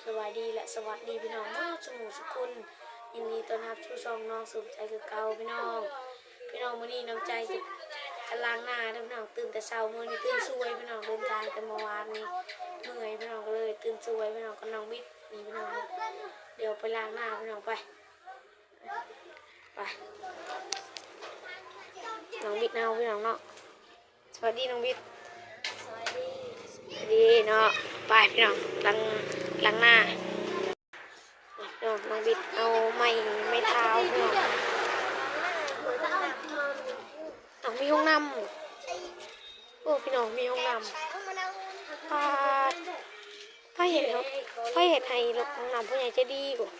สวัสดีและสวัสดีพี่น้องมาสมุสุคุณยินดีต้อนรับชูช่องน้องสุขใจคือเก่าพี่น้องพี่น้องมื้อนี้น้ำใจจะกำลังหน้าพี่น้องตื่นแต่เช้ามื้อนี้ตื่นสวยพี่น้องเดินทางกันเมื่อวานนี้เมื่อยพี่น้องก็เลย ตื่นสวยพี่น้องกับน้องวิทนี่พี่น้องเดี๋ยวไปล้างหน้าพี่น้องไปไปน้องวิทย์เนาพี่น้องเนาะสวัสดีน้องวิทสวัสดีดีเนาะไปพี่น้องลัง ลังหน้าพี่น้องน้องบิดเอาไม้ไม้เท้าพี่น้องเอามีห้องน้ำโอ้พี่น้องมีห้องน้ำพาพาเห็ดครับพาเห็ดให้ห้องน้ำผู้ใหญ่จะดีกว่า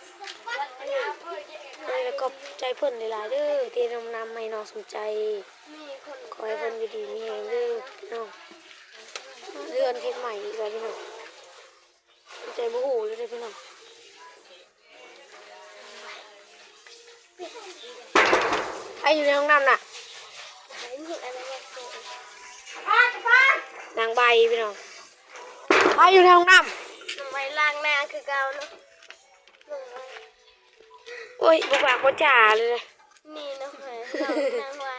แล้วก็ใจเพิ่นหลายๆเด้อที่นำนำให้น้องสนใจคนขอให้เพิ่นอยู่ดีมีแรงเด้อพี่น้องเรือนเพชรใหม่อีกแล้วพี่น้อง ใจบูหูเลยเด้อพี่น้องไออยู่ในห้องน้ำน่ะมีอะไรมาเกิดนางใบพี่น้องไออยู่ในห้องน้ทำไมล้างหน้าคือเก่าเนาะลงมาำโอ้ยบุบากบ่จ่าเลย นี่เนาะเฮ้ยนางไว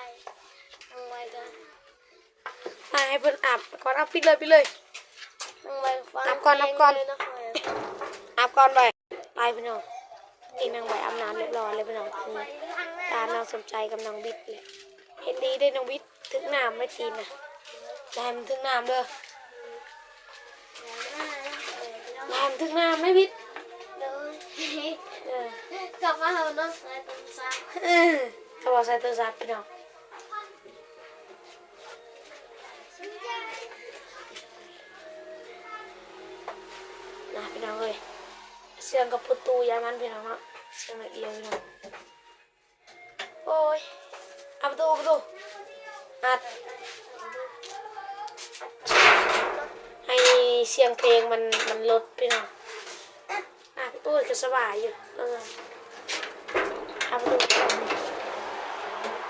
นางไวกันมาให้เพิ่นอาบก่อนเอาปิดเลยปิดเลยนางไวฟังนับก่อนนับก่อน เพลงเลยเนาะเฮ้ยอาบก่อนไปไปพี่น้องนี่นางใบอาบน้ำเรียบร้อยเลยพี่น้องนี่ตาน้องสนใจกับน้องบิดเลยเห็นดีได้น้องบิดถึงน้ำไม่ตีนนะแลมนถึงน้ำเด้อล้างหน้าเนาะเฮ้ยเนาะแลมนถึงน้ำไม่บิดเดินเออกลับมาเอาเนาะใส่ต้นซักเออเขาบอกใส่ตัวซับพี่น้อง พี่น้องเลยเสียงกับประตูยามันพี่น้องเนาะเสียงละเอียดพี่น้องโอ้ยเอาประตูประตูอัดให้เสียงเพลงมันมันลดพี่น้องอะโอ้ยก็สบายอยู่เออประตูก่อน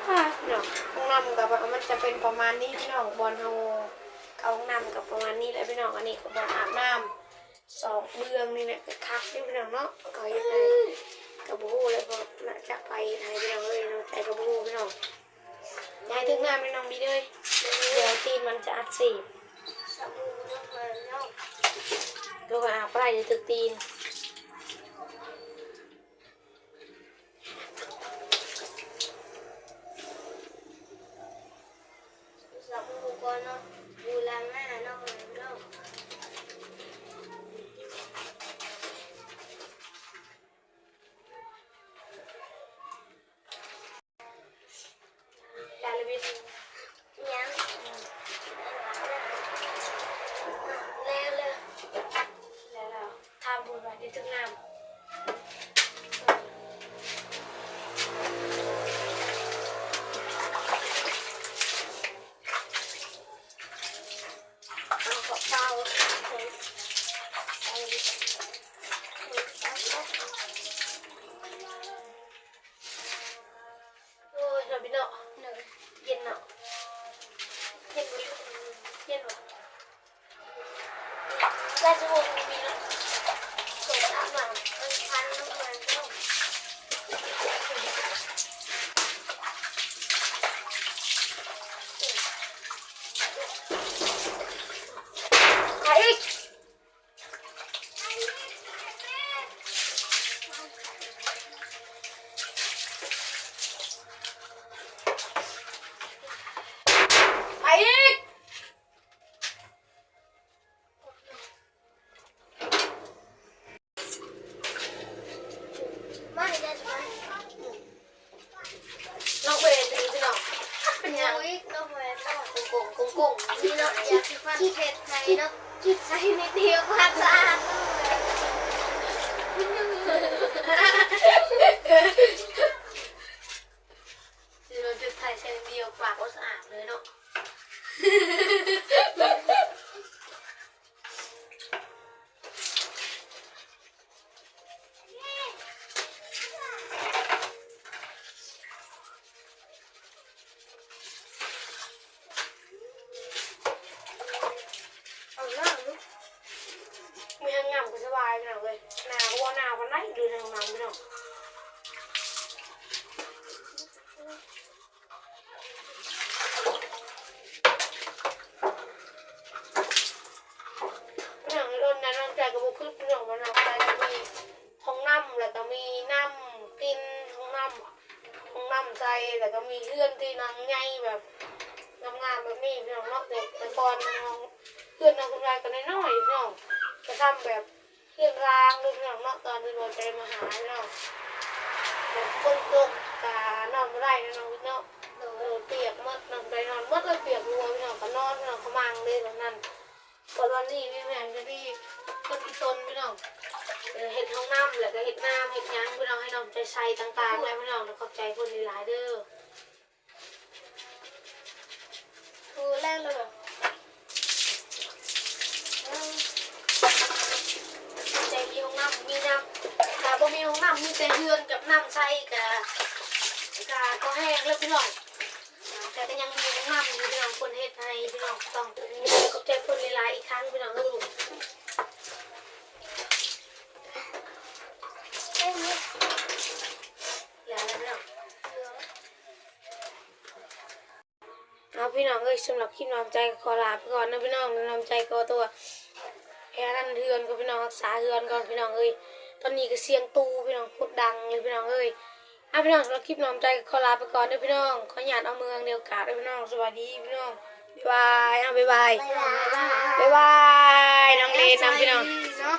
อะพี่น้องห้องน้ำกับมันจะเป็นประมาณนี้พี่น้องบอลเฮาเขาห้องน้ำกับประมาณนี้แหละพี่น้องอันนี้ก็บอลอาบน้ำ สองเบืองนี่แหละก็คักนี่พี่น้องเนาะก็ยังไงกับบูเลยพอน่าจะไปไทยพี่น้องเลยเนาะแต่กระโบูพี่น้องยายถึงงานพี่น้องดีเลยเดี๋ยวตีนมันจะอัดสีบสบู่เนาะเฮ้ยเนาะดูว่าอาบไรจะถึกตีน สบู่ก่อนเนาะบูล้างหน้าเนาะเฮ้ยเนาะ ยายเลยพี่ ยังแล้วเลย แล้วเรา ทำบุญไว้ที่ถึ งงาน เอากระเป๋าเฮ้ยเอาดิเฮ้ยเอาเอา โอ้ยเราพี่เนาะ หนึ่ง เย็นเนาะเย็นบ่เย็นบ่ ราชวงศ์มีเนาะสวยอาบน้ำเป็นพันน้ำมันเนาะ ใครอีกใครอีก ไม่ได้ไหม น้องเบนเป็นพี่น้องเป็นยัง โอ้ยเนาะเฮ้ยเนาะ กงกงกงกง นี่เนาะอยากที่ฟันเพชรไทยเนาะใส่นิดเดียวความสะอาดคือเราจะถ่เส้นเดียวปากก็สะอาดเลยเนาะเอาล่างลูกมีทางงับำก็สบายพี่น้องเลยหนาวก็ว่าหนาวกันไหนดูในห้องน้ำพี่น้องพี่น้องโดนนั้นน้องใจกับบุคือพี่น้องมันเอาไป มีห้องน้ำแล้วก็มีน้ำกินห้องน้ำห้องน้ำใจแล้วก็มีเลื่อนที่นางใหญ่แบบงามๆแบบนี้พี่น้องเนาะแต่ตอนน้องเพื่อนน้องคุณยายก็น้อยๆพี่น้องจะทำแบบ เรื่องรางด้วยพี่น้องเนาะตอนที่เราใจมาหาพี่น้องแบบคนตกกานอนไม่ได้นะน้องพี่น้องเออเปียกมดนอนไปนอนมดเลยเปียกรัวพี่น้องก็นอนพี่น้องเขามังเลยตรงนั้นตอนวันนี้พี่แม่จะดีคนที่ตนพี่น้องเห็ดห้องน้ำแล้วก็เห็ดน้ำเห็ดยังพี่น้องให้น้องใจใส่ต่างๆแล้วพี่น้องขอบใจคนหลายๆเด้อคือแรกเลยเหรอ อืมใจมีห้องน้ำมีน้ำแต่บ่ มีห้องน้ำมีแต่เรือนกับน้ำใส่กับกาก็แห้งแล้วพี่น้องแต่ก็ยังมีน้ำอยู่พี่น้องคนเฮ็ดให้พี่น้องต้องขอบใจคนหลายๆอีกครั้งพี่น้องลูกเอ้ยนี่อย่าแล้วพี่น้องเอาพี่น้องเอ้ยสำหรับคลิปน้ำใจขอลาไปก่อนนะพี่น้องน้ำใจก็ตัวแค่นั้นเฮือนก็พี่น้องรักษาเฮือนก่อนพี่น้องเอ้ย ตอนนี้ก็เสียงตูพี่น้องโคตรดังเลยพี่น้องเอ้ยอาพี่น้องสำหรับคลิปน้อมใจก็ขอลาไปก่อนนะพี่น้อง ขอหยาดเอาเมืองเดียวกาดนะพี่น้อง สวัสดีพี่น้อง บ๊ายบายเอาบ๊ายบายบ๊ายบาย บ๊ายบาย น้องเลนนะพี่น้อง เนาะ